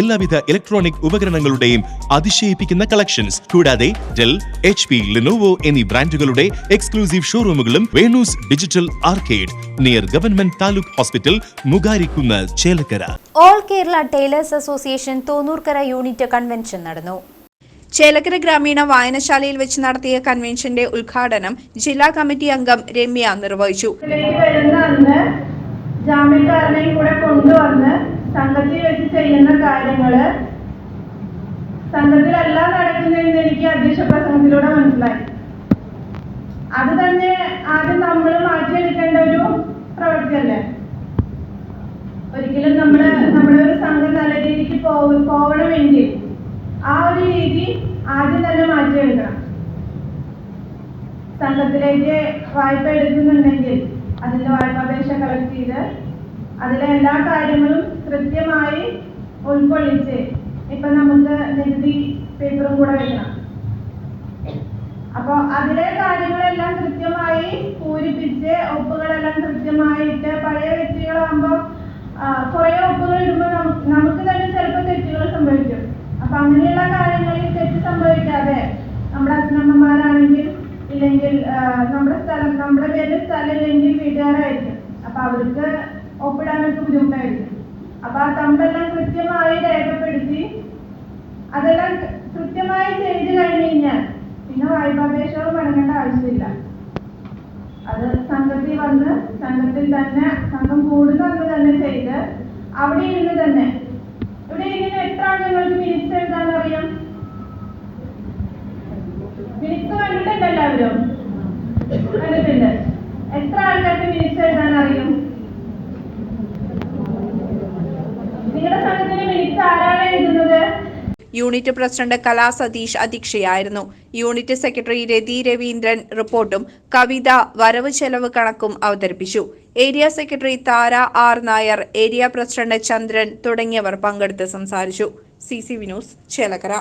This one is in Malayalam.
എല്ലാവിധ ഇലക്ട്രോണിക് ഉപകരണങ്ങളുടെയും അതിശയിപ്പിക്കുന്ന കളക്ഷൻസ് കൂടാതെ ഡെൽ എച്ച് പി ലിനോവോ എന്നീ ബ്രാൻഡുകളുടെ exclusive ഷോറൂമുകളും Venus digital arcade near government taluk hospital Mugarikkunnu Chelakkara. All Kerala tailors association Thonnurkkara unit convention നടന്നു. ചേലക്കര ഗ്രാമീണ വായനശാലയിൽ വെച്ച് നടത്തിയ കൺവെൻഷന്റെ ഉദ്ഘാടനം ജില്ലാ കമ്മിറ്റി അംഗം രമ്യ നിർവഹിച്ചു. ജാമ്യക്കാരനെയും കൂടെ കൊണ്ടുവന്ന് സംഘത്തിൽ വെച്ച് ചെയ്യുന്ന കാര്യങ്ങൾ സംഘത്തിലല്ല നടക്കുന്നതെന്ന് എനിക്ക് അധ്യക്ഷ പ്രസംഗത്തിലൂടെ മനസ്സിലായി. അത് തന്നെ ആദ്യം നമ്മൾ മാറ്റിയെടുക്കേണ്ട ഒരു പ്രവൃത്തിയല്ലേ? ഒരിക്കലും നമ്മൾ നമ്മുടെ ഒരു സംഘം നല്ല രീതിക്ക് പോക- പോകണമെങ്കിൽ ആ ഒരു രീതി ആദ്യം തന്നെ മാറ്റിയെടുക്കണം. സംഘത്തിലേക്ക് വായ്പ എടുക്കുന്നുണ്ടെങ്കിൽ അതിന്റെ വായ്പാപേക്ഷ കളക്ട് ചെയ്ത് അതിലെ എല്ലാ കാര്യങ്ങളും കൃത്യമായി ഉൾക്കൊള്ളിച്ച് ഇപ്പൊ നമുക്ക് നികുതി പേപ്പറും കൂടെ വെക്കണം. അപ്പൊ അതിലെ കാര്യങ്ങളെല്ലാം കൃത്യമായി പൂരിപ്പിച്ച് ഒപ്പുകളെല്ലാം കൃത്യമായിട്ട് പഴയ വ്യക്തികളാകുമ്പോൾ കുറെ ഒപ്പുകൾ ഇടുമ്പോൾ നമുക്ക് തന്നെ ചിലപ്പോൾ തെറ്റുകൾ സംഭവിക്കും. അപ്പൊ അങ്ങനെയുള്ള കാര്യങ്ങളിൽ തെറ്റ് സംഭവിക്കാതെ നമ്മുടെ അച്ഛനമ്മമാരാണെങ്കിൽ ഇല്ലെങ്കിൽ നമ്മുടെ സ്ഥലം നമ്മുടെ പേരിൽ സ്ഥലം ഇല്ലെങ്കിൽ വീട്ടുകാരായിരിക്കും. അപ്പൊ അവർക്ക് ഒപ്പിടാനൊക്കെ ബുദ്ധിമുട്ടായിരുന്നു. അപ്പൊ ആ തമ്പെല്ലാം കൃത്യമായി രേഖപ്പെടുത്തി അതെല്ലാം കൃത്യമായി ചെയ്ത് കഴിഞ്ഞു കഴിഞ്ഞാൽ പിന്നെ വായ്പാപേക്ഷകൾ മടങ്ങേണ്ട ആവശ്യമില്ല. അത് സംഘത്തിൽ വന്ന് സംഘത്തിൽ തന്നെ സംഘം കൂടുന്ന തന്നെ ചെയ്ത് അവിടെ ഇരുന്ന് തന്നെ. ഇവിടെ ഇങ്ങനെ എത്ര ആളുകൾക്ക് മിനിറ്റ്സ് എഴുതാൻ അറിയാം മിനിറ്റ്സ് കണ്ടിട്ടുണ്ട് എല്ലാവരും? കണ്ടിട്ടുണ്ട്. എത്ര ആൾക്കാർക്ക് മിനിറ്റ്സ് എഴുതാൻ അറിയും നിങ്ങളുടെ സംഘത്തിന് മിനിറ്റ്സ് ആരാണ് എഴുതുന്നത് യൂണിറ്റ് പ്രസിഡന്റ് കലാ സതീഷ് അധ്യക്ഷയായിരുന്നു. യൂണിറ്റ് സെക്രട്ടറി രതി രവീന്ദ്രൻ റിപ്പോർട്ടും കവിത വരവ് ചെലവ് കണക്കും അവതരിപ്പിച്ചു. Area secretary Thara R Nair area president Chandran തുടങ്ങിയവർ പങ്കെടുത്ത് സംസാരിച്ചു. C C Vinus Chelakkara.